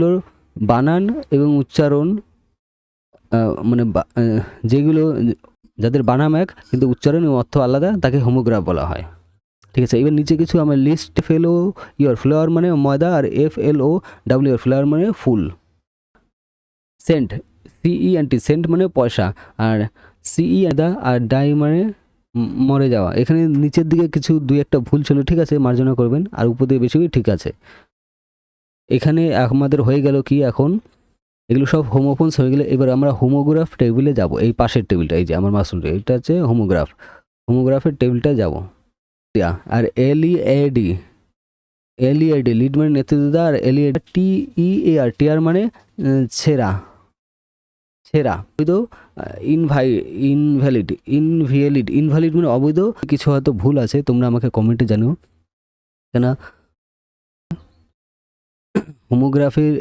এগুলোর বানান এবং উচ্চারণ মানে যেগুলো যাদের বানাম এক, কিন্তু উচ্চারণ এবং অর্থ আলাদা, তাকে হোমোগ্রাফ বলা হয়। ঠিক আছে, এবার নিচে কিছু আমার লিস্ট ও ইয়র ফ্লাওয়ার মানে ময়দা, আর F L O W flower মানে ফুল। Cent C E N T cent মানে পয়সা, আর সিই দা আর ডাই মানে মরে যাওয়া। এখানে নিচের দিকে কিছু দুই একটা ভুল ছিল, ঠিক আছে মার্জনা করবেন, আর উপর দিকে বেশি ঠিক আছে। এখানে আমাদের হয়ে গেল কি এখন? এগুলো সব হোমোফোনস হয়ে গেলে এবার আমরা হোমোগ্রাফ টেবিলে যাব। এই পাশের টেবিলটা এই যে আমার মাসুলটা এটা হচ্ছে হোমোগ্রাফ হোমোগ্রাফের টেবিলটা যাব। আর L E A D L E A D lead মানে নেতৃত্ব আর এল ই টি ই এ আর টি আর মানে ছেঁড়া। ছেঁড়া, অবৈধ ইনভাই ইনভ্যালিড ইনভিয়ালিড ইনভ্যালিড মানে অবৈধ। কিছু হয়তো ভুল আছে, তোমরা আমাকে কমেন্টে জানিও। কেন হোমোগ্রাফির